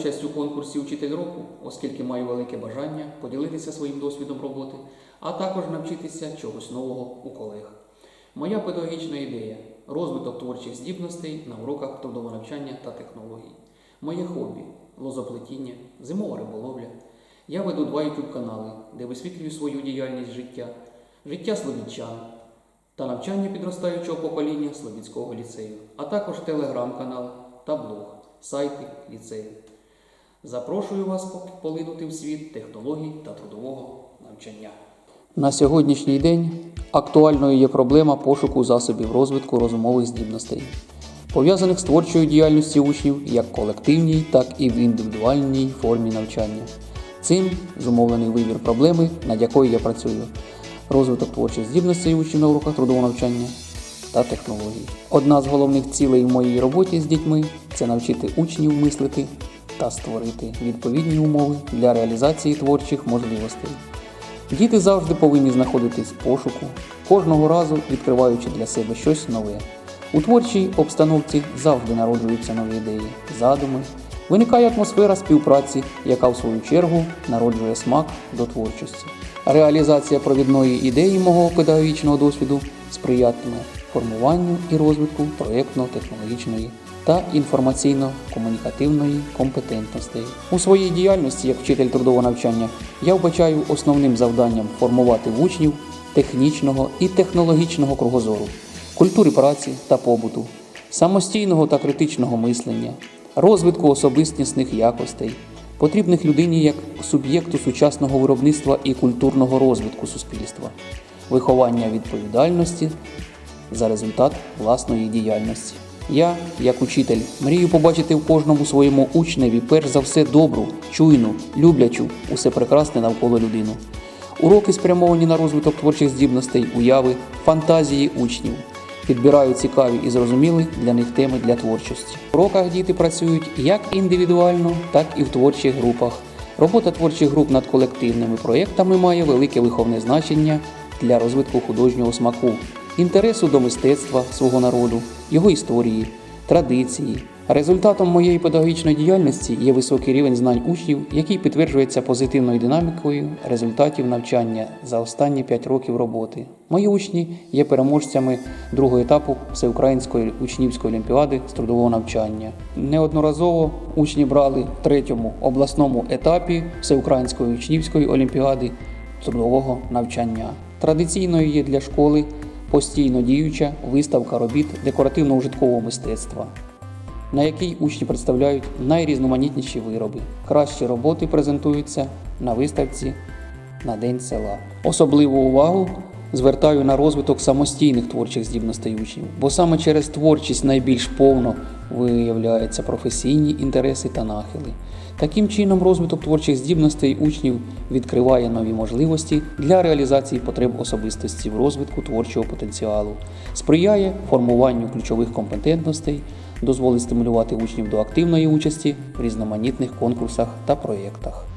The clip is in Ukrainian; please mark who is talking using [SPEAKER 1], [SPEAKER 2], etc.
[SPEAKER 1] Участь у конкурсі Учитель року, оскільки маю велике бажання поділитися своїм досвідом роботи, а також навчитися чогось нового у колег. Моя педагогічна ідея розвиток творчих здібностей на уроках трудового навчання та технологій. Моє хобі лозоплетіння, зимова риболовля. Я веду два YouTube канали, де висвітлюю свою діяльність життя, життя словідчан та навчання підростаючого покоління Слобідського ліцею, а також телеграм-канал та блог, сайти ліцею. Запрошую вас полинути в світ технологій та трудового навчання. На сьогоднішній день актуальною є проблема пошуку засобів розвитку розумових здібностей, пов'язаних з творчою діяльністю учнів як в колективній, так і в індивідуальній формі навчання. Цим зумовлений вибір проблеми, над якою я працюю, розвиток творчих здібностей учнів на уроках трудового навчання та технологій. Одна з головних цілей в моїй роботі з дітьми це навчити учнів мислити та створити відповідні умови для реалізації творчих можливостей. Діти завжди повинні знаходитись в пошуку, кожного разу відкриваючи для себе щось нове. У творчій обстановці завжди народжуються нові ідеї, задуми, виникає атмосфера співпраці, яка в свою чергу народжує смак до творчості. Реалізація провідної ідеї мого педагогічного досвіду сприятиме формуванню і розвитку проєктно-технологічної та інформаційно-комунікативної компетентностей. У своїй діяльності як вчитель трудового навчання я вбачаю основним завданням формувати учнів технічного і технологічного кругозору, культури праці та побуту, самостійного та критичного мислення, розвитку особистісних якостей, потрібних людині як суб'єкту сучасного виробництва і культурного розвитку суспільства, виховання відповідальності за результат власної діяльності. Я, як учитель, мрію побачити в кожному своєму учневі перш за все добру, чуйну, люблячу, усе прекрасне навколо людину. Уроки спрямовані на розвиток творчих здібностей, уяви, фантазії учнів. Підбираю цікаві і зрозумілі для них теми для творчості. В уроках діти працюють як індивідуально, так і в творчих групах. Робота творчих груп над колективними проєктами має велике виховне значення для розвитку художнього смаку, інтересу до мистецтва свого народу, його історії, традиції. Результатом моєї педагогічної діяльності є високий рівень знань учнів, який підтверджується позитивною динамікою результатів навчання за останні 5 років роботи. Мої учні є переможцями другого етапу Всеукраїнської учнівської олімпіади з трудового навчання. Неодноразово учні брали в третьому обласному етапі Всеукраїнської учнівської олімпіади трудового навчання. Традиційною є для школи постійно діюча виставка робіт декоративно-ужиткового мистецтва, на якій учні представляють найрізноманітніші вироби. Кращі роботи презентуються на виставці на День села. Особливу увагу звертаю на розвиток самостійних творчих здібностей учнів, бо саме через творчість найбільш повно виявляються професійні інтереси та нахили. Таким чином, розвиток творчих здібностей учнів відкриває нові можливості для реалізації потреб особистості в розвитку творчого потенціалу, сприяє формуванню ключових компетентностей, дозволить стимулювати учнів до активної участі в різноманітних конкурсах та проєктах.